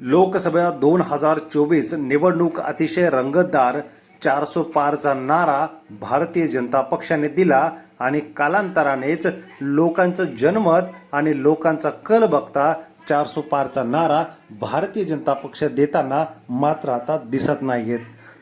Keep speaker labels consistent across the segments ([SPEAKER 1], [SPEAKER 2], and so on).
[SPEAKER 1] लोकसभा दोन हजार चोवीस निवडणूक अतिशय रंगतदार चारसो पारचा नारा भारतीय जनता पक्षाने दिला आणि कालांतरानेच लोकांचं जनमत आणि लोकांचा कल बघता चारसो पारचा नारा भारतीय जनता पक्ष देताना मात्र आता दिसत नाहीयेत.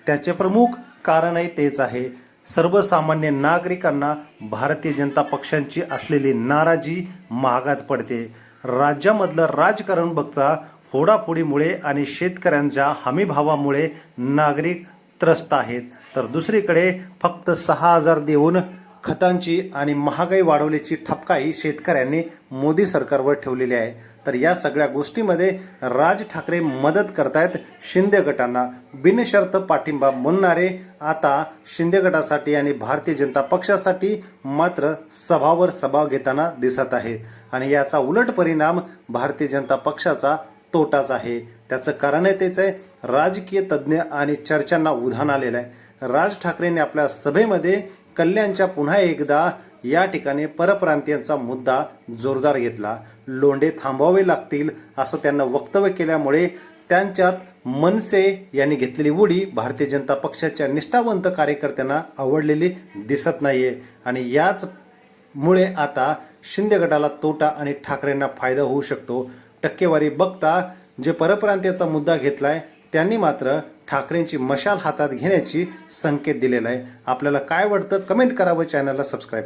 [SPEAKER 1] त्याचे प्रमुख कारणही तेच आहे. सर्वसामान्य नागरिकांना भारतीय जनता पक्षांची असलेली नाराजी महागात पडते. राज्यामधलं राजकारण बघता फोडाफोडीमुळे आणि शेतकऱ्यांच्या हमीभावामुळे नागरिक त्रस्त आहेत. तर दुसरीकडे फक्त सहा हजार देऊन खतांची आणि महागाई वाढवल्याची ठपकाही शेतकऱ्यांनी मोदी सरकारवर ठेवलेली आहे. तर या सगळ्या गोष्टीमध्ये राज ठाकरे मदत करतायत शिंदे गटांना. बिनशर्त पाठिंबा म्हणणारे आता शिंदे गटासाठी आणि भारतीय जनता पक्षासाठी मात्र सभावर सभा घेताना दिसत आहेत. आणि याचा उलट परिणाम भारतीय जनता पक्षाचा तोटाच आहे. त्याचं कारण आहे तेच आहे राजकीय तज्ज्ञ आणि चर्चांना उधाण आलेलं आहे. राज ठाकरेंनी आपल्या सभेमध्ये कल्याणच्या पुन्हा एकदा या ठिकाणी परप्रांतीयांचा मुद्दा जोरदार घेतला. लोंढे थांबवावे लागतील असं त्यांना वक्तव्य केल्यामुळे त्यांच्यात मनसे यांनी घेतलेली उडी भारतीय जनता पक्षाच्या निष्ठावंत कार्यकर्त्यांना आवडलेली दिसत नाहीये. आणि याच मुळे आता शिंदे गटाला तोटा आणि ठाकरेंना फायदा होऊ शकतो. टक्केवारी बघता जे परप्रांतीयाचा मुद्दा घेतलाय त्यांनी मात्र ठाकरेंची मशाल हातात घेण्याची संकेत दिलेला आहे. आपल्याला काय वाटतं? कमेंट करावं चॅनलला सबस्क्राईब